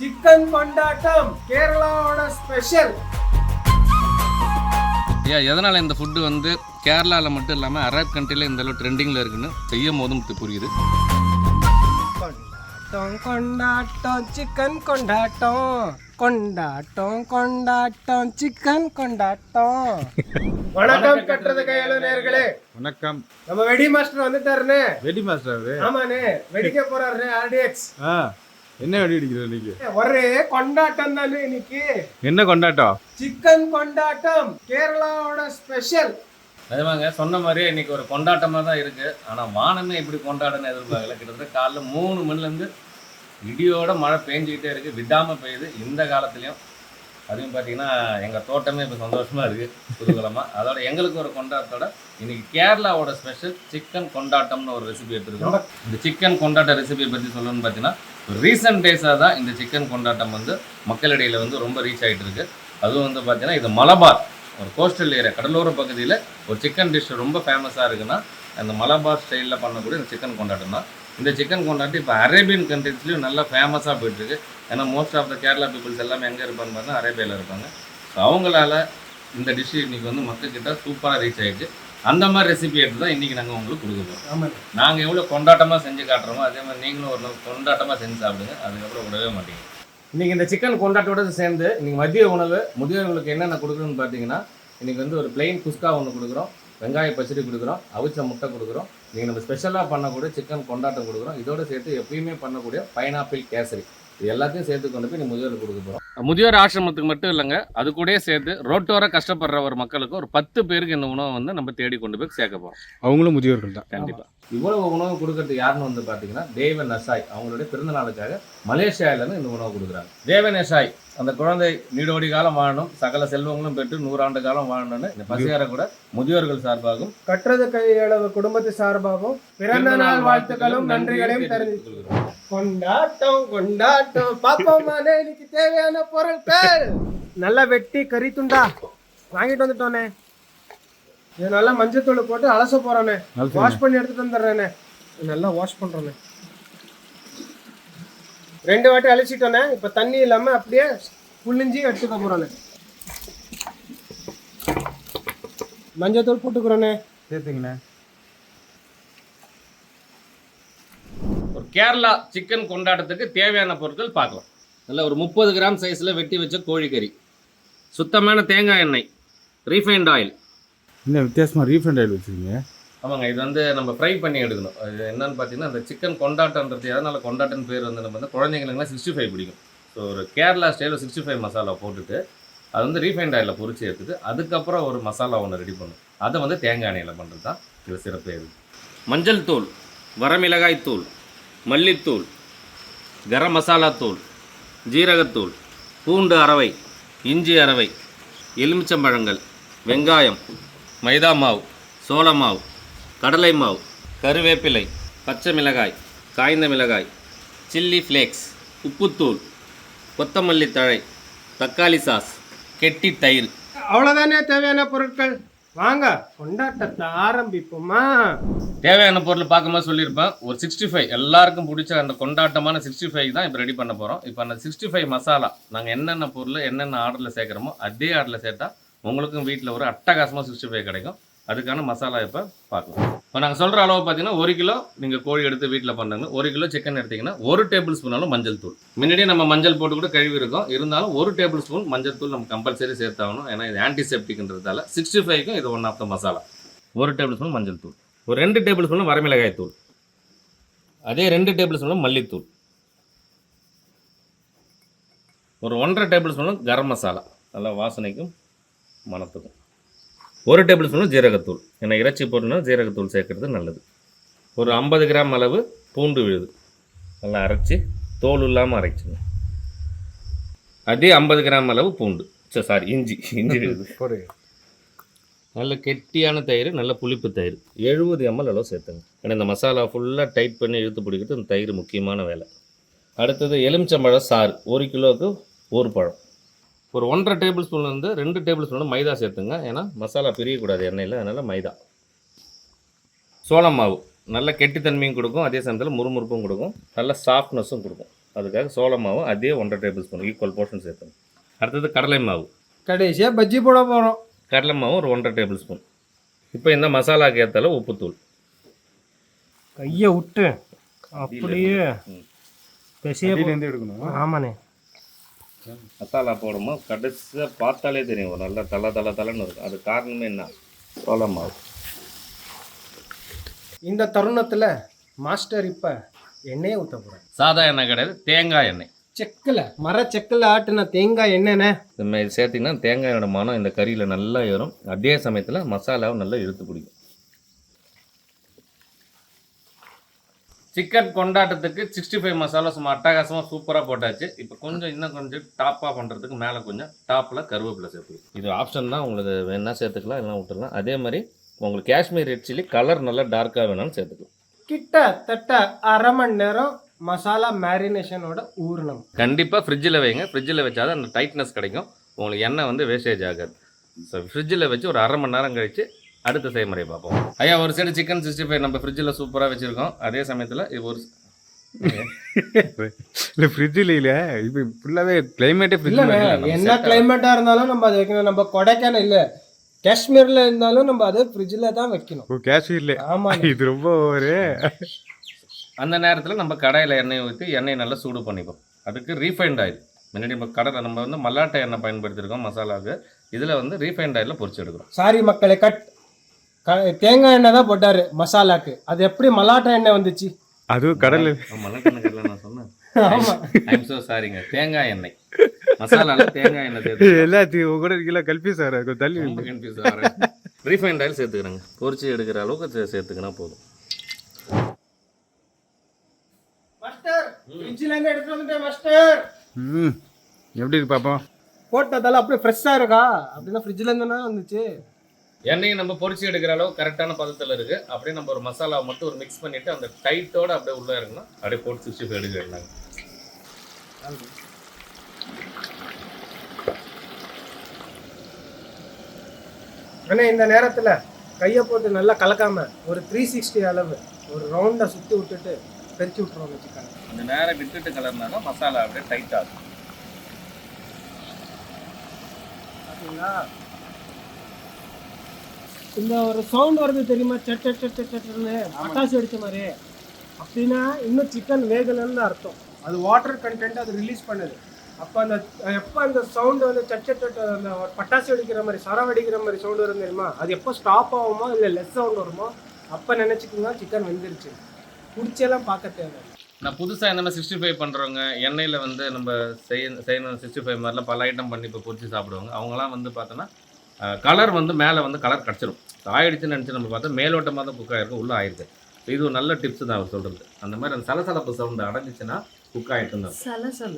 Chicken கொண்டாட்டம் கேரளாவோட special ஏன் எதனால் இந்த ஃபுட்டு வந்து கேரளாவில் மட்டும் இல்லாமல் அரப் கண்ட்ரியில் இந்த அளவு ட்ரெண்டிங்கில் இருக்குன்னு செய்யும் போதும் புரியுது. கொண்டாட்டம் கொண்டாட்டம் சிக்கன் கொண்டாட்டம். கொண்டாட்டம் கொண்டாட்டம் சிக்கன் கொண்டாட்டம். வணக்கம் கட்டுறது கையாளு நேர்களே. வணக்கம். நம்ம வெடி மாஸ்டர் வந்துட்டாருனே. வெடி மாஸ்டர் ஆமாண்ணே வெடிக்க போறாரு ஆர்டிஎக்ஸ் ஆ. என்ன வெடி அடிக்கிற இன்னைக்கு? ஒரே கொண்டாட்டம் தானே இன்னைக்கு. என்ன கொண்டாட்டம் சிக்கன் கொண்டாட்டம் கேரளாவோட ஸ்பெஷல். நிஜமாங்க சொன்ன மாதிரியே இன்னைக்கு ஒரு கொண்டாட்டமாக தான் இருக்குது ஆனால் வானமே இப்படி கொண்டாடன்னு எதிர்பார்க்கல. கிட்டத்தட்ட காலைல மூணு மணிலேருந்து இடியோட மழை பெஞ்சிக்கிட்டே இருக்குது விடாமல் பெய்யுது. இந்த காலத்துலேயும் அதுவும் பார்த்தீங்கன்னா எங்கள் தோட்டமே இப்போ சந்தோஷமாக இருக்குது புதுகலமாக அதோட எங்களுக்கு ஒரு கொண்டாட்டத்தோட இன்னைக்கு கேரளாவோட ஸ்பெஷல் சிக்கன் கொண்டாட்டம்னு ஒரு ரெசிபி எடுத்துருக்கோம். இந்த சிக்கன் கொண்டாட்ட ரெசிபியை பற்றி சொல்லணும்னு பார்த்தீங்கன்னா ரீசெண்ட் டேஸாக தான் இந்த சிக்கன் கொண்டாட்டம் வந்து மக்களிடையில் வந்து ரொம்ப ரீச் ஆகிட்டு இருக்கு. அதுவும் வந்து பார்த்தீங்கன்னா இது மலபார். ஒரு கோஸ்டல் ஏரியா கடலோர பகுதியில் ஒரு சிக்கன் டிஷ் ரொம்ப ஃபேமஸாக இருக்குன்னா அந்த மலபார் ஸ்டைலில் பண்ணக்கூடிய இந்த சிக்கன் கொண்டாட்டம் தான். இந்த சிக்கன் கொண்டாட்டம் இப்போ அரேபியன் கண்ட்ரீஸ்லையும் நல்லா ஃபேமஸாக போயிட்டுருக்கு. ஏன்னா most of the Kerala peoples எல்லாமே எங்கே பார்த்தா அரேபியாவில் இருப்பாங்க. ஸோ அவங்களால இந்த டிஷ் இன்னைக்கு வந்து மக்கள்கிட்ட சூப்பராக ரீச் ஆயிடுச்சு அந்த மாதிரி ரெசிபி எடுத்து தான் இன்றைக்கி நாங்கள் உங்களுக்கு கொடுக்க போகிறோம் ஆமாம் நாங்கள் எவ்வளோ கொண்டாட்டமாக செஞ்சு காட்டுறோமோ அதே மாதிரி நீங்களும் ஒரு நாள் கொண்டாட்டமாக செஞ்சு சாப்பிடுங்க. அதுக்கப்புறம் விடவே மாட்டீங்க. இன்னைக்கு இந்த சிக்கன் கொண்டாட்டோட சேர்ந்து இன்னைக்கு மதிய உணவு முதியோர்களுக்கு என்னென்ன கொடுக்குறோன்னு பார்த்தீங்கன்னா இன்னைக்கு வந்து ஒரு பிளெயின் குஸ்கா ஒன்று கொடுக்குறோம். வெங்காய பச்சடி கொடுக்குறோம். அவிச்ச முட்டை கொடுக்குறோம். நீங்கள் நம்ம ஸ்பெஷலாக பண்ணக்கூடிய சிக்கன் கொண்டாட்டம் கொடுக்குறோம். இதோட சேர்த்து எப்பயுமே பண்ணக்கூடிய பைனாப்பிள் கேசரி. இது எல்லாத்தையும் சேர்த்து கொண்டு போய் நீ முதியோருக்கு கொடுக்க போகிறோம் முதியோர் ஆசிரமத்துக்கு மட்டும் இல்லைங்க அது கூடயே சேர்த்து ரோட்டோர கஷ்டப்படுற ஒரு மக்களுக்கு ஒரு பத்து பேருக்கு இந்த உணவை வந்து நம்ம தேடி கொண்டு போய் சேர்க்க போகிறோம் அவங்களும் முதியோர்கள் தான். கண்டிப்பா. இவ்வளவு உணவு கொடுக்கறது யாருன்னு வந்து பாத்தீங்கன்னா தேவ நசாய். அவங்களுடைய பிறந்த நாளுக்காக மலேசியால இருந்து இந்த உணவு கொடுக்குறாங்க. தேவ நசாய் அந்த குழந்தை நீடோடி காலம் வாழணும் சகல செல்வங்களும் பெற்று நூறாண்டு காலம் வாழணும்னு இந்த பசியார கூட முதியோர்கள் சார்பாகவும் கட்டுறது கையளவு குடும்பத்து சார்பாகவும் பிறந்த நாள் வாழ்த்துக்களும் நன்றிகளையும் தெரிஞ்சு கொண்டாட்டம் கொண்டாட்டம். பாப்போமானே இன்னைக்கு தேவையான பொருட்கள். நல்லா வெட்டி கறி துண்டா. வாங்கிட்டு வந்துட்டோனே. இது நல்லா மஞ்சத்தூள் போட்டு அலச போறோனே. வாஷ் பண்ணி எடுத்துட்டு வந்துடுறேனே. இது நல்லா வாஷ் பண்றோனே ரெண்டு வாட்டி அலசிட்டோனே இப்ப தண்ணி இல்லாம அப்படியே புளிஞ்சி எடுத்துக்க போறோனே. மஞ்சத்தூள் போட்டுக்கிறோனே. சேர்த்துங்கண்ணே. ஒரு கேரளா சிக்கன் கொண்டாட்டத்துக்கு தேவையான பொருட்கள் பார்க்கலாம். நல்ல ஒரு முப்பது கிராம் சைஸில் வெட்டி வச்ச கோழிக்கறி. சுத்தமான தேங்காய் எண்ணெய் ரீஃபைண்ட் ஆயில் என்ன வித்தியாசமாக ரீஃபண்ட் ஆயில் வச்சுருக்கீங்க? ஆமாங்க இது வந்து நம்ம ஃப்ரை பண்ணி எடுக்கணும். அது என்னன்னு பார்த்தீங்கன்னா அந்த சிக்கன் கொண்டாட்டன்றது எதனால் கொண்டாட்டன் பேர் வந்து நம்ம வந்து குழந்தைங்களுக்குலாம் சிக்ஸ்டி ஃபைவ் பிடிக்கும். ஸோ ஒரு கேரளா ஸ்டைலில் சிக்ஸ்டி ஃபைவ் மசாலா போட்டுட்டு அது வந்து ரீஃபைண்ட் ஆயிலில் பொரிச்சு எடுத்துட்டு அதுக்கப்புறம் ஒரு மசாலா ஒன்று ரெடி பண்ணும் அதை வந்து தேங்காய் எண்ணெயில் பண்ணுறது தான் இது சிறப்பு இது மஞ்சள் தூள் வரமிளகாய் தூள் மல்லித்தூள் கரம் மசாலா தூள் ஜீரகத்தூள் பூண்டு அரவை இஞ்சி அரவை எலுமிச்சம்பழங்கள் வெங்காயம் மைதா மாவு சோள மாவு கடலை மாவு கருவேப்பிலை பச்சை மிளகாய் காய்ந்த மிளகாய் சில்லி ஃப்ளேக்ஸ் உப்புத்தூள் கொத்தமல்லி தழை தக்காளி சாஸ் கெட்டி தயிர். அவ்வளவுதானே தேவையான பொருட்கள்? வாங்க கொண்டாட்டத்தை ஆரம்பிப்போமா? தேவையான பொருள் பார்க்கும்போது சொல்லியிருப்பேன். ஒரு சிக்ஸ்டி ஃபைவ் எல்லாருக்கும் பிடிச்ச அந்த கொண்டாட்டமான சிக்ஸ்டி ஃபைவ் தான் இப்போ ரெடி பண்ண போகிறோம் இப்போ அந்த சிக்ஸ்டி ஃபைவ் மசாலா நாங்கள் என்னென்ன பொருள் என்னென்ன ஆர்டரில் சேர்க்குறோமோ அதே ஆர்டரில் சேர்த்தா உங்களுக்கும் வீட்டில் ஒரு அட்டகாசமாக சிக்ஸ்டி ஃபைவ் கிடைக்கும். அதுக்கான மசாலா இப்போ பார்க்கலாம். இப்போ நாங்கள் சொல்கிற அளவு பார்த்தீங்கன்னா ஒரு கிலோ நீங்கள் கோழி எடுத்து வீட்டில் பண்ணுங்க ஒரு கிலோ சிக்கன் எடுத்தீங்கன்னா ஒரு டேபிள் ஸ்பூனாலும் மஞ்சள் தூள். முன்னாடியே நம்ம மஞ்சள் போட்டு கூட கழுவி இருக்கோம். இருந்தாலும் ஒரு டேபிள் ஸ்பூன் மஞ்சள் தூள் நம்ம கம்பல்சரி சேர்த்தாகணும். ஏன்னா இது ஆன்டிசெப்டிக்ன்றதால சிக்ஸ்டி ஃபைவ்க்கும் இது ஒன் ஆஃப் த மசாலா ஒரு டேபிள் ஸ்பூன் மஞ்சள் தூள். ஒரு ரெண்டு டேபிள் ஸ்பூன் வரமிளகாய் தூள். அதே ரெண்டு டேபிள் ஸ்பூன் மல்லித்தூள். ஒரு ஒன்றரை டேபிள் ஸ்பூன் கரம் மசாலா. நல்லா வாசனைக்கும் மணத்துக்கும் ஒரு டேபிள் ஸ்பூன் ஜீரகத்தூள். ஏன்னா இறைச்சி பொருள்னா ஜீரகத்தூள் சேர்க்கறது நல்லது. ஒரு ஐம்பது கிராம் அளவு பூண்டு விழுது. நல்லா அரைச்சி தோல் இல்லாமல் அரைச்சிங்க. அதே ஐம்பது கிராம் அளவு பூண்டு. சாரி இஞ்சி. இஞ்சி விழுது. நல்ல கெட்டியான தயிர் நல்ல புளிப்பு தயிர். எழுபது எம்எல் அளவு சேர்த்துங்க. ஏன்னா இந்த மசாலா ஃபுல்லாக டைட் பண்ணி இழுத்து பிடிக்கிறது இந்த தயிர் முக்கியமான வேலை. அடுத்தது எலுமிச்சம்பழம் சாறு. ஒரு கிலோவுக்கு ஒரு பழம். ஒரு ஒன்றரை டேபிள் ஸ்பூன்லேருந்து ரெண்டு டேபிள் ஸ்பூன் மைதா சேர்த்துங்க. ஏன்னா மசாலா பிரியக்கூடாது எண்ணெயில் அதனால் மைதா. சோள மாவு நல்ல கெட்டித்தன்மையும் கொடுக்கும் அதே சமயத்தில் முறுமுறுப்பும் கொடுக்கும் நல்ல சாஃப்ட்னஸும் கொடுக்கும். அதுக்காக சோள மாவும் அதே ஒன்றரை டேபிள் ஸ்பூன் ஈக்குவல் போர்ஷன் சேர்த்தணும் அடுத்தது கடலை மாவு. கடைசியாக பஜ்ஜி போட போகிறோம் கடலை மாவு ஒரு ஒன்றரை டேபிள் ஸ்பூன் இப்போ இந்த மசாலாக்கு ஏற்றால உப்புத்தூள். கையை விட்டு அப்படியே. பெசிய எடுக்கணும். ஆமாண்ணே. மசாலா போடும்போது கடைசியாக பார்த்தாலே தெரியும். ஒரு நல்ல தலை தலை தலைன்னு இருக்கும். அது காரணமே என்ன? சோள மாவு. இந்த தருணத்தில் மாஸ்டர் இப்போ எண்ணெயை ஊற்ற போகிறேன் சாதா எண்ணெய் கிடையாது தேங்காய் எண்ணெய். செக்கில் மர செக்கில் ஆட்டின தேங்காய் எண்ணெய்ண்ணே இந்த மாதிரி சேர்த்திங்கன்னா தேங்காயோட மனம் இந்த கறியில் நல்லா ஏறும். அதே சமயத்தில் மசாலாவும் நல்லா இழுத்து பிடிக்கும். சிக்கன் கொண்டாட்டத்துக்கு சிக்ஸ்டி ஃபைவ் மசாலா சும்மா அட்டகாசமாக சூப்பராக போட்டாச்சு. இப்போ கொஞ்சம் இன்னும் கொஞ்சம் டாப்பாக பண்ணுறதுக்கு மேலே கொஞ்சம் டாப்பில் கருவேப்பிலை சேர்த்துக்கலாம் இது ஆப்ஷன் தான் உங்களுக்கு வேணால் சேர்த்துக்கலாம் இல்லைனா விட்டுறலாம். அதே மாதிரி உங்களுக்கு காஷ்மீர் ரெட் சில்லி கலர் நல்லா டார்க்காக வேணாலும் சேர்த்துக்கலாம். கிட்டத்தட்ட அரை மணி நேரம் மசாலா மேரினேஷனோட ஊறணும். கண்டிப்பாக ஃப்ரிட்ஜில் வைங்க. ஃப்ரிட்ஜில் வச்சாதான் அந்த டைட்னஸ் கிடைக்கும். உங்களுக்கு எண்ணெய் வந்து வேஸ்டேஜ் ஆகாது. ஸோ ஃப்ரிட்ஜில் வச்சு ஒரு அரை மணி நேரம் கழித்து அடுத்த செய்முறை பார்ப்போம். ஐயா ஒரு சைடு சிக்கன் சிக்ஸ்டி ஃபைவ் நம்ம ஃப்ரிட்ஜில் சூப்பராக வச்சுருக்கோம். அதே சமயத்தில் இது ஒரு இல்லை ஃப்ரிட்ஜில் இல்லை இப்போ ஃபுல்லாகவே கிளைமேட்டே ஃப்ரிட்ஜில் என்ன கிளைமேட்டாக இருந்தாலும் நம்ம அதை வைக்கணும். நம்ம கொடைக்கானல் இல்லை காஷ்மீரில் இருந்தாலும் நம்ம அதை ஃப்ரிட்ஜில் தான் வைக்கணும். ஓ காஷ்மீர்ல. ஆமா இது ரொம்ப ஒரு அந்த நேரத்தில் நம்ம கடாயில் எண்ணெய் ஊற்றி எண்ணெய் நல்லா சூடு பண்ணிப்போம். அதுக்கு ரீஃபைண்ட் ஆயில் முன்னாடி நம்ம கடலை நம்ம வந்து மல்லாட்டை எண்ணெய் பயன்படுத்தியிருக்கோம் மசாலாவுக்கு. இதில் வந்து ரீஃபைண்ட் ஆயிலில் பொரிச்சு எடுக்கிறோம். சாரி மக்களை கட். க- தேங்காய் எண்ணெய் தான் போட்டாரு மசாலாக்கு. அது எப்படி மலாட்டா எண்ணெய் வந்துச்சு? மல்லாட்டை கடலை நான் சொன்னேன். ஆமா. ஐம் ஸோ சாரிங்க தேங்காய் எண்ணெய். மசாலால தேங்காய் எண்ணெய் சேர்த்து எல்லாத்தையும் உங்க கூட இருக்கல கல்பி சார் கொஞ்சம் தள்ளி ரொம்ப கன்ஃபியூஸ் ஆகிறேன் ரீஃபைண்ட் ஆயில் சேர்த்துக்கிறேங்க. பொரிச்சு எடுக்கிற அளவுக்கு சேர்த்துக்கினா போதும். மாஸ்டர் ஃப்ரிட்ஜில் இருந்து எடுத்துட்டு வந்துட்டேன் மாஸ்டர் ம். எப்படி இருக்கு பாப்போம்? போட்டதால அப்படியே ஃப்ரெஷ்ஷாக இருக்கா? அப்படின்னா ஃப்ரிட்ஜில் இருந்து வந்துச்சு. எண்ணெயை நம்ம பொரிச்சு எடுக்கிற அளவு கரெக்டான பதத்தில் இருக்கு. அப்படியே நம்ம ஒரு மசாலாவை மட்டும் ஒரு மிக்ஸ் பண்ணிட்டு அந்த டைட்டோட அப்படியே உள்ள இறங்கணும். அப்படியே போட்டு சிக்ஸ்டி ஃபைவ் எடுக்க வேண்டாங்க ஆனால் இந்த நேரத்தில் கையை போட்டு நல்லா கலக்காம ஒரு த்ரீ சிக்ஸ்டி அளவு ஒரு ரவுண்டை சுற்றி விட்டுட்டு பெருக்கி விட்ருவோம் சிக்கன் அந்த நேரம் விட்டுட்டு கலர்னாலும் மசாலா அப்படியே டைட் ஆகும். பார்த்தீங்களா இந்த ஒரு சவுண்ட் வருது தெரியுமா? சட் சட் சட் சட் சட்னு பட்டாசு அடிச்ச மாதிரி. அப்படின்னா இன்னும் சிக்கன் வேகலைன்னு அர்த்தம். அது வாட்டர் கண்டென்ட் அது ரிலீஸ் பண்ணுது. அப்போ அந்த எப்போ அந்த சவுண்டு வந்து சட் சட் சட் அந்த பட்டாசு வெடிக்கிற மாதிரி சரம் வெடிக்கிற மாதிரி சவுண்டு வரும் தெரியுமா? அது எப்போ ஸ்டாப் ஆகுமோ இல்லை லெஸ் சவுண்ட் வருமோ அப்போ நினச்சிக்கோங்க சிக்கன் வெந்துருச்சு. குடிச்செல்லாம் பார்க்க தேவை. நான் புதுசாக இந்த மாதிரி சிக்ஸ்டி ஃபைவ் பண்ணுறவங்க எண்ணெயில் வந்து நம்ம செய்ய செய்யணும் சிக்ஸ்டி ஃபைவ் மாதிரிலாம் பல ஐட்டம் பண்ணி இப்போ பொரிச்சு சாப்பிடுவாங்க. அவங்களாம் வந்து பார்த்தோன்னா கலர் வந்து மேலே வந்து கலர் கிடச்சிரும். ஆயிடுச்சுன்னு நினச்சி நம்ம பார்த்தா மேலோட்டமாக தான் குக் ஆகிருக்கும் உள்ளே ஆயிருக்கு. இது ஒரு நல்ல டிப்ஸ் தான் அவர் சொல்கிறது அந்த மாதிரி அந்த சலசலப்பு சவுண்டு அடைஞ்சிச்சுன்னா குக் ஆகிட்டு தான் சல சல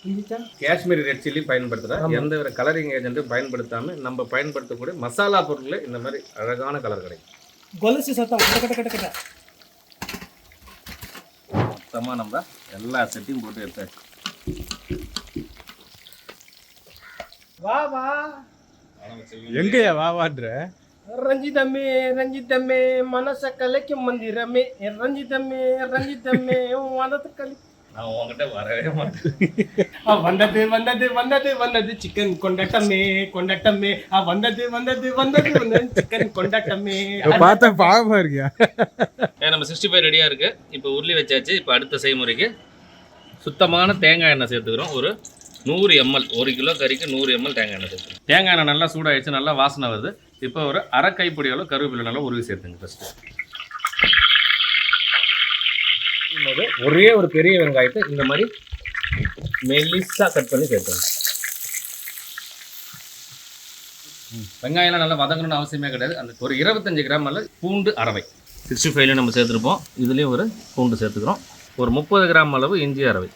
புரிஞ்சுச்சா காஷ்மீரி ரெட் சில்லி பயன்படுத்துகிற. எந்த ஒரு கலரிங் ஏஜென்ட்டும் பயன்படுத்தாமல் நம்ம பயன்படுத்தக்கூடிய மசாலா பொருட்களே இந்த மாதிரி அழகான கலர் கிடைக்கும். கொலுசு சத்தம். மொத்தமாக நம்ம எல்லா செட்டையும் போட்டு எடுத்தாச்சு வா வா. எங்கயா வா வாடுற ரஞ்சிதமே ரஞ்சிதமே மனச கலைக்கும் மந்திரமே. ரஞ்சிதமே ரஞ்சிதமே மனச கலி நான் உங்ககிட்ட வரவே மாட்டேன். வந்தது வந்தது வந்தது வந்தது சிக்கன் கொண்டட்டமே கொண்டட்டமே. வந்தது வந்தது வந்தது வந்தது சிக்கன் கொண்டட்டமே. பார்த்தா பாவமா இருக்கியா? நம்ம சிக்ஸ்டி ஃபைவ் ரெடியா இருக்கு. இப்போ உருளி வச்சாச்சு. இப்போ அடுத்த செய்முறைக்கு சுத்தமான தேங்காய் எண்ணெய் சேர்த்துக்கிறோம். ஒரு நூறு எம்எல் ஒரு கிலோ கறிக்கு நூறு எம்எல் தேங்காய் எண்ணெய் சேர்த்துக்கிறோம் தேங்காய் எண்ணெய் நல்லா சூடாயிடுச்சு நல்லா வாசனை வருது. இப்போ ஒரு அரை கைப்பிடி அளவு கருவேப்பிலை நல்லா உருவி சேர்த்துங்க ஃபஸ்ட்டு ஒரே ஒரு பெரிய வெங்காயத்தை இந்த மாதிரி மெல்லிஸாக கட் பண்ணி சேர்த்துங்க வெங்காயம்லாம் நல்லா வதங்கணும்னு அவசியமே கிடையாது. அந்த ஒரு இருபத்தஞ்சு கிராம் அளவு பூண்டு அரவை. சிக்ஸ்டி ஃபைவ்ல நம்ம சேர்த்துருப்போம். இதுலேயும் ஒரு பூண்டு சேர்த்துக்கிறோம். ஒரு முப்பது கிராம் அளவு இஞ்சி அரவை.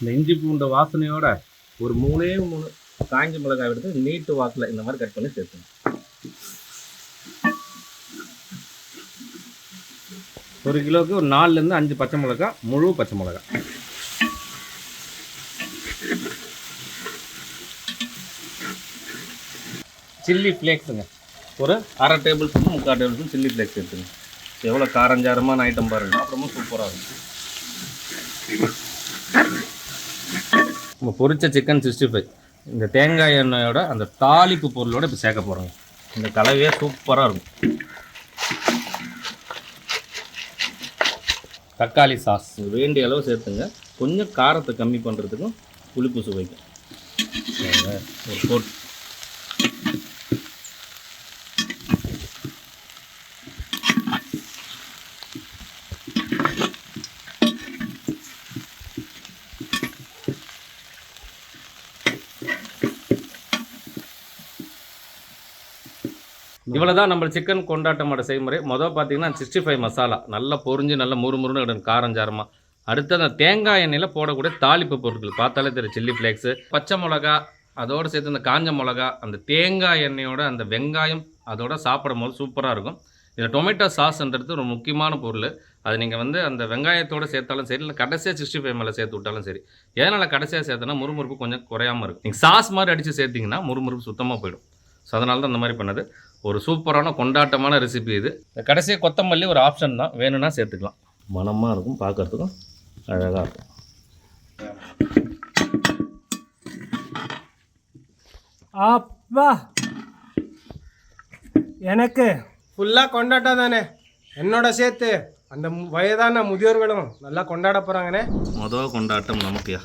இந்த இஞ்சி பூண்டு வாசனையோட ஒரு மூணே மூணு காஞ்ச மிளகாய் எடுத்து நீட்டு வாக்கில் இந்த மாதிரி கட் பண்ணி சேர்த்துணும் ஒரு கிலோவுக்கு ஒரு நாலுலேருந்து அஞ்சு பச்சை மிளகாய் முழு பச்சை மிளகாய். சில்லி ஃப்ளேக்ஸுங்க ஒரு அரை டேபிள் ஸ்பூன் முக்கால் டேபிள் ஸ்பூன் சில்லி ஃப்ளேக்ஸ் எடுத்துங்க எவ்வளோ காரஞ்சாரமான ஐட்டம் பாருங்க. அப்புறமும் சூப்பராக இருக்கும். நம்ம பொரிச்ச சிக்கன் சிக்ஸ்டி ஃபைவ் இந்த தேங்காய் எண்ணெயோட அந்த தாளிப்பு பொருளோட இப்போ சேர்க்க போகிறோங்க இந்த கலவையே சூப்பராக இருக்கும். தக்காளி சாஸ் வேண்டிய அளவு சேர்த்துங்க. கொஞ்சம் காரத்தை கம்மி பண்ணுறதுக்கும் புளிப்பு சுவைக்கும். ஒரு போட்டு இவ்வளோ இவ்வளோதான் நம்ம சிக்கன் கொண்டாட்டமோட செய்முறை. மொதல் பார்த்தீங்கன்னா சிக்ஸ்டி ஃபைவ் மசாலா நல்லா பொறிஞ்சு நல்லா முறுமுறுன்னு கிடக்கும் காரஞ்சாரமாக அடுத்து அந்த தேங்காய் எண்ணெயில் போடக்கூடிய தாளிப்பு பொருட்கள். பார்த்தாலே தெரியும் சில்லி ஃப்ளேக்ஸு பச்சை மிளகா அதோடு சேர்த்து அந்த காஞ்ச மிளகா அந்த தேங்காய் எண்ணெயோட அந்த வெங்காயம் அதோட சாப்பிடும் போது சூப்பராக இருக்கும். இதில் டொமேட்டோ சாஸ்ன்றது ஒரு முக்கியமான பொருள். அது நீங்கள் வந்து அந்த வெங்காயத்தோடு சேர்த்தாலும் சரி இல்லை கடைசியாக சிக்ஸ்டி ஃபைவ் மேலே சேர்த்து விட்டாலும் சரி எதனால் கடைசியாக சேர்த்தனா முறுமுறுப்பு கொஞ்சம் குறையாமல் இருக்கும். நீங்கள் சாஸ் மாதிரி அடித்து சேர்த்திங்கன்னா முறுமுறுப்பு சுத்தமாக போயிடும். ஸோ அதனால தான் அந்த மாதிரி பண்ணது. ஒரு சூப்பரான கொண்டாட்டமான ரெசிபி இது. கடைசியாக கொத்தமல்லி ஒரு ஆப்ஷன் தான். வேணும்னா சேர்த்துக்கலாம். மனமாக இருக்கும் பார்க்கறதுக்கும் அழகாக இருக்கும். அப்பா! எனக்கு ஃபுல்லாக கொண்டாட்டம் தானே? என்னோட சேர்த்து. அந்த வயதான முதியோர்களும் நல்லா கொண்டாட போகிறாங்கண்ணே மொதல் கொண்டாட்டம் நமக்குயா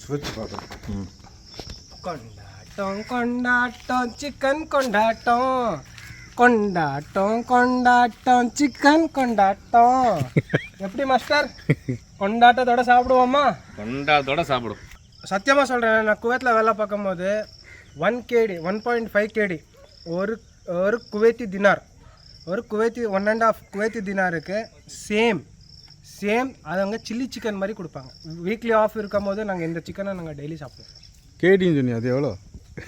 சுவிச்சு பார்க்கலாம் ம். கொண்டாட்டம் கொண்டாட்டம் சிக்கன் கொண்டாட்டம். கொண்டாட்டம் கொண்டாட்டம் சிக்கன் கொண்டாட்டம். எப்படி மாஸ்டர்? கொண்டாட்டத்தோட சாப்பிடுவோமா? கொண்டாட்டத்தோட சாப்பிடும். சத்தியமாக சொல்கிறேன் நான் குவைத்தில் வேலை பார்க்கும்போது one KD one point five KD ஒரு ஒரு குவைத்தி தினார். ஒரு Kuwaiti one and half Kuwaiti தினாருக்கு same same அது அங்கே சில்லி சிக்கன் மாதிரி கொடுப்பாங்க. வீக்லி ஆஃப் இருக்கும் போது நாங்கள் இந்த சிக்கனை நாங்கள் டெய்லி சாப்பிடுவோம். கேடின்னு சொன்னி அது எவ்வளோ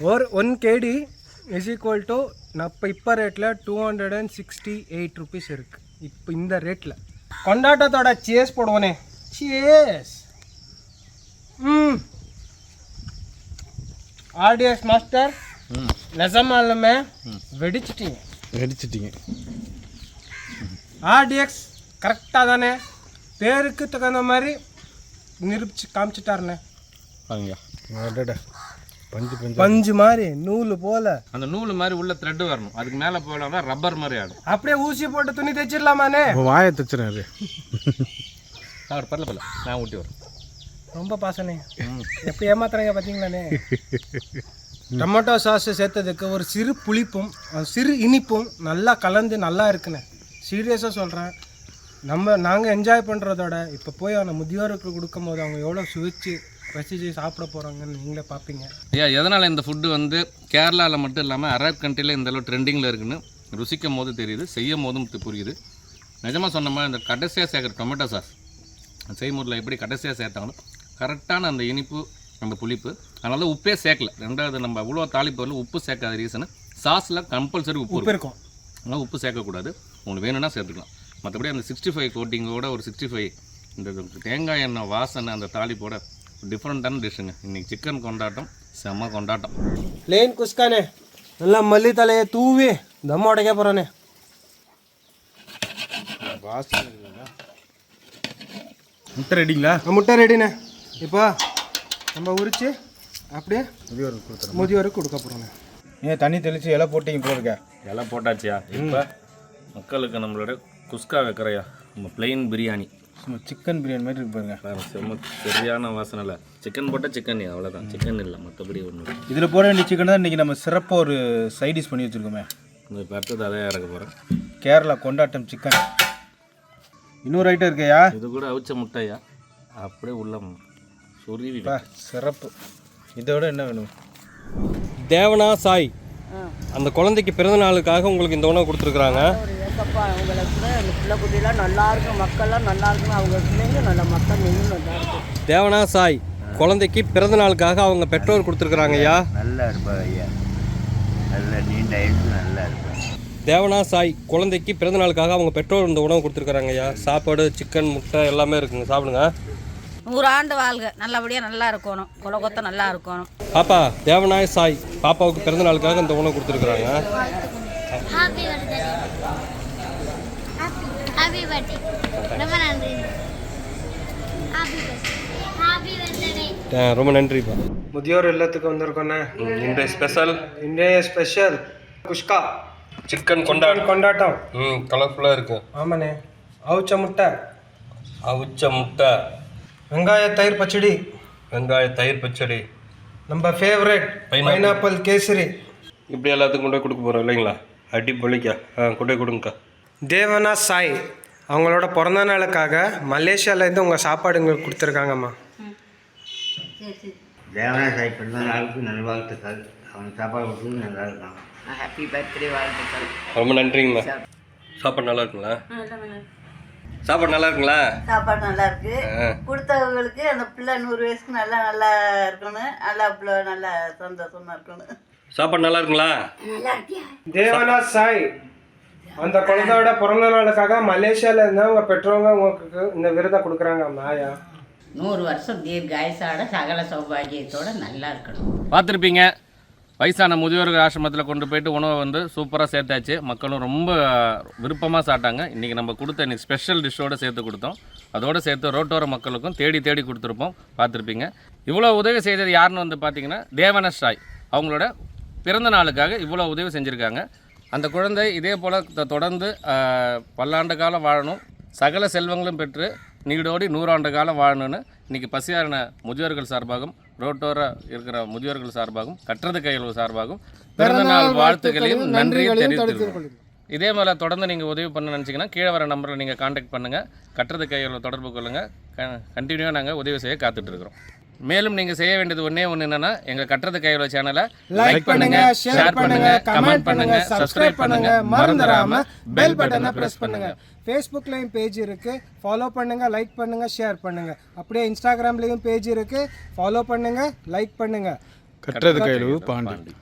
ஒரு one KD is equal to நான் இப்போ இப்போ ரேட்டில் two hundred and sixty eight rupees இருக்குது இப்போ இந்த ரேட்டில் கொண்டாட்டத்தோட சேஸ் போடுவோனே. சேஸ் ம். ஆர்டிஎஸ் மாஸ்டர் ம். நிஜமாலுமே வெடிச்சிட்டீங்க. அடிச்சிட்டிங்க ஆர்டிஎக்ஸ் கரெக்டாக தானே? பேருக்கு தகுந்த மாதிரி நிரூபிச்சு காமிச்சிட்டாருண்ணே பாருங்க பஞ்சு பஞ்சு பஞ்சு மாதிரி நூல் போல. அந்த நூல் மாதிரி உள்ள த்ரெட்டு வரணும். அதுக்கு மேலே போகலாம்னா ரப்பர் மாதிரி ஆடும். அப்படியே ஊசி போட்டு துணி தைச்சிடலாமாண்ணே? வாயை அது. நான் பரல பரல நான் ஊட்டி வரேன் ரொம்ப பாசனே. எப்படி ஏமாத்துறாங்க பார்த்தீங்களாண்ணே டொமேட்டோ சாஸ் சேர்த்ததுக்கு ஒரு சிறு புளிப்பும் சிறு இனிப்பும் நல்லா கலந்து நல்லா இருக்குண்ணே. சீரியஸாக சொல்கிறேன் நம்ம நாங்கள் என்ஜாய் பண்ணுறதோட இப்போ போய் அந்த முதியோருக்கு கொடுக்கும்போது அவங்க எவ்வளோ சுவிச்சு ரசித்து சாப்பிட போகிறாங்கன்னு நீங்களே பார்ப்பீங்க. ஐயா எதனால் இந்த ஃபுட்டு வந்து கேரளாவில் மட்டும் இல்லாமல் அரேப் கண்ட்ரியில் இந்த அளவு ட்ரெண்டிங்கில் இருக்குன்னு ருசிக்கும் போது தெரியுது செய்யும் போதும் புரியுது. நிஜமாக சொன்ன மாதிரி இந்த கடைசியாக சேர்க்குற டொமேட்டோ சாஸ் செய்முறையில் எப்படி கடைசியாக சேர்த்தாங்களோ கரெக்டான அந்த இனிப்பு அந்த புளிப்பு அதனால உப்பே சேர்க்கல. ரெண்டாவது நம்ம அவ்வளோ தாளிப்பொருள் உப்பு சேர்க்காத ரீசனு சாஸில் கம்பல்சரி உப்பு இருக்கும். அதனால் உப்பு சேர்க்கக்கூடாது. உங்களுக்கு வேணும்னா சேர்த்துக்கலாம். மற்றபடி அந்த சிக்ஸ்டி ஃபைவ் கோட்டிங்கோட ஒரு சிக்ஸ்டி ஃபைவ் இந்த தேங்காய் எண்ணெய் வாசனை அந்த தாளிப்போட டிஃப்ரெண்ட்டான டிஷ்ஷுங்க இன்றைக்கி சிக்கன் கொண்டாட்டம் செம்ம கொண்டாட்டம். லேன் குஸ்கானே. நல்லா மல்லி தலையை தூவி தம் உடைக்க போகிறானே? முட்டை ரெடிங்களா முட்டை ரெடிண்ணே இப்போ நம்ம உரிச்சு அப்படியே முதியோர் கொடுத்துறேன். முதியோருக்கு கொடுக்க போகிறோண்ணே ஏன் தண்ணி தெளிச்சு இலை போட்டீங்க போல இருக்க. எல்லாம் போட்டாச்சியா? இப்போ மக்களுக்கு நம்மளோட குஸ்கா வைக்கிறையா? நம்ம பிளெயின் பிரியாணி. சும்மா சிக்கன் பிரியாணி மாதிரி இருக்கு பாருங்க. வேறு செம்ம சரியான வாசனை இல்லை சிக்கன் போட்டால் சிக்கன் அவ்வளோதான் சிக்கன் இல்லை மற்றபடி ஒன்றும் இதில் போட வேண்டிய சிக்கன் தான் இன்றைக்கி நம்ம சிறப்பாக ஒரு சைடிஷ் பண்ணி வச்சுருக்கோமே. இப்போ அடுத்தது அதே இறக்க போகிறேன் கேரளா கொண்டாட்டம் சிக்கன் இன்னொரு ஐட்டம் இருக்கையா இது கூட அவிச்ச முட்டையா? அப்படியே உள்ள சொருவி பா, சிறப்பு. இதோட என்ன வேணும்? தேவனா சாய். அந்த குழந்தைக்கு பிறந்த நாளுக்காக உங்களுக்கு இந்த உணவு கொடுத்துருக்குறாங்க. ஏக்கப்பா அவங்களுக்கு அந்த பிள்ளை குட்டிலாம் நல்லா இருக்கும் மக்கள்லாம் நல்லா இருக்கணும் அவங்க பிள்ளைங்க நல்ல மக்கள் நீங்களும் நல்லா இருக்கும். தேவனா சாய் குழந்தைக்கு பிறந்த நாளுக்காக அவங்க பெற்றோர் கொடுத்துருக்குறாங்க ஐயா. நல்லா இருப்பார் ஐயா. நல்ல நீண்ட ஆயுசு நல்லா இருப்பார் தேவனா சாய் குழந்தைக்கு பிறந்த நாளுக்காக அவங்க பெற்றோர் இந்த உணவு கொடுத்துருக்குறாங்க ஐயா. சாப்பாடு சிக்கன் முட்டை எல்லாமே இருக்குங்க. சாப்பிடுங்க. நூறாண்டு வாழ்க. நல்லபடியாக நல்லா இருக்கணும். உலகத்தை நல்லா இருக்கணும். பாப்பா தேவநாய சாய் பாப்பாவுக்கு பிறந்த நாளுக்காக இந்த உணவு கொடுத்துருக்குறாங்க. ரொம்ப நன்றிப்பா. முதியோர் இல்லத்துக்கு வந்திருக்கோண்ணே. இன்றைய ஸ்பெஷல் இன்றைய ஸ்பெஷல் குஷ்கா. சிக்கன் கொண்டாட்டம். கொண்டாட்டம். ம் கலர்ஃபுல்லாக இருக்கு. ஆமாண்ணே. அவிச்ச முட்டை. அவிச்ச முட்டை. வெங்காய தயிர் பச்சடி. வெங்காய தயிர் பச்சடி. நம்ம ஃபேவரட். பைனாப்பிள் கேசரி. இப்படி எல்லாத்துக்கும் கொண்டு போய் கொடுக்க போகிறோம் இல்லைங்களா? அடி பொழிக்கா ஆ கொண்டு போய் கொடுங்கக்கா. தேவனா சாய் அவங்களோட பிறந்த நாளுக்காக மலேசியாவிலேருந்து உங்கள் சாப்பாடு எங்களுக்கு கொடுத்துருக்காங்கம்மா. தேவனா சாய் பிறந்த நாளுக்கு நல்வாழ்த்துக்கள். அவன் சாப்பாடு கொடுத்தது நல்லா இருக்கான் ஹாப்பி பர்த்டே வாழ்த்துக்கள். ரொம்ப நன்றிங்கம்மா. சாப்பாடு நல்லா இருக்குங்களா? சாப்பாடு நல்லா இருக்குங்களா? சாப்பாடு நல்லா இருக்கு. கொடுத்தவங்களுக்கு அந்த பிள்ளை நூறு வயசுக்கு நல்லா நல்லா இருக்கணும். நல்லா பிள்ளை நல்லா சந்தோஷமா இருக்கணும். சாப்பாடு நல்லா இருக்குங்களா? தேவனா சாய் அந்த குழந்தையோட பிறந்த நாளுக்காக மலேசியாவில் இருந்தால் உங்கள் பெற்றவங்க உங்களுக்கு இந்த விருதை கொடுக்குறாங்க மாயா. நூறு வருஷம் தீர்காயசோட சகல சௌபாகியத்தோட நல்லா இருக்கணும். பார்த்துருப்பீங்க. வயசான முதியோர்கள் ஆசிரமத்தில் கொண்டு போயிட்டு உணவை வந்து சூப்பராக சேர்த்தாச்சு. மக்களும் ரொம்ப விருப்பமாக சாப்பிட்டாங்க. இன்றைக்கி நம்ம கொடுத்த இன்னைக்கு ஸ்பெஷல் டிஷ்ஷோடு சேர்த்து கொடுத்தோம். அதோடு சேர்த்து ரோட்டோர மக்களுக்கும் தேடி தேடி கொடுத்துருப்போம். பார்த்துருப்பீங்க. இவ்வளோ உதவி செய்தது யாருன்னு வந்து பார்த்தீங்கன்னா தேவனஸ் ராய். அவங்களோட பிறந்த நாளுக்காக இவ்வளோ உதவி செஞ்சுருக்காங்க. அந்த குழந்தை இதே போல் தொடர்ந்து பல்லாண்டு காலம் வாழணும். சகல செல்வங்களும் பெற்று நீடோடி நூறாண்டு காலம் வாழணும்னு இன்றைக்கி பசியாரின முதியோர்கள் சார்பாகவும் ரோட்டோர இருக்கிற முதியோர்கள் சார்பாகவும் கற்றது கையளவு சார்பாகவும் பிறந்த நாள் வாழ்த்துக்களையும் நன்றியை தெரிவித்துக் இதே மாதிரி தொடர்ந்து நீங்கள் உதவி பண்ண நினச்சிங்கன்னா கீழே வர நம்பரில் நீங்கள் காண்டாக்ட் பண்ணுங்கள் கட்டுறது கையில் தொடர்பு கொள்ளுங்கள் கண்டினியூவாக நாங்கள் உதவி செய்ய காத்துட்டு இருக்கிறோம். மேலும் நீங்கள் செய்ய வேண்டியது ஒன்றே ஒன்று என்னன்னா எங்கள் கட்டுறது கையில் சேனலை லைக் பண்ணுங்க ஷேர் பண்ணுங்க கமெண்ட் பண்ணுங்க சப்ஸ்கிரைப் பண்ணுங்க. மறந்துடாம பெல் பட்டனை பிரஸ் பண்ணுங்க. ஃபேஸ்புக்லேயும் பேஜ் இருக்குது ஃபாலோ பண்ணுங்கள் லைக் பண்ணுங்கள் ஷேர் பண்ணுங்கள் அப்படியே இன்ஸ்டாகிராம்லேயும் பேஜ் இருக்குது ஃபாலோ பண்ணுங்கள் லைக் பண்ணுங்கள் கட்டுறது கையில் பாண்டி.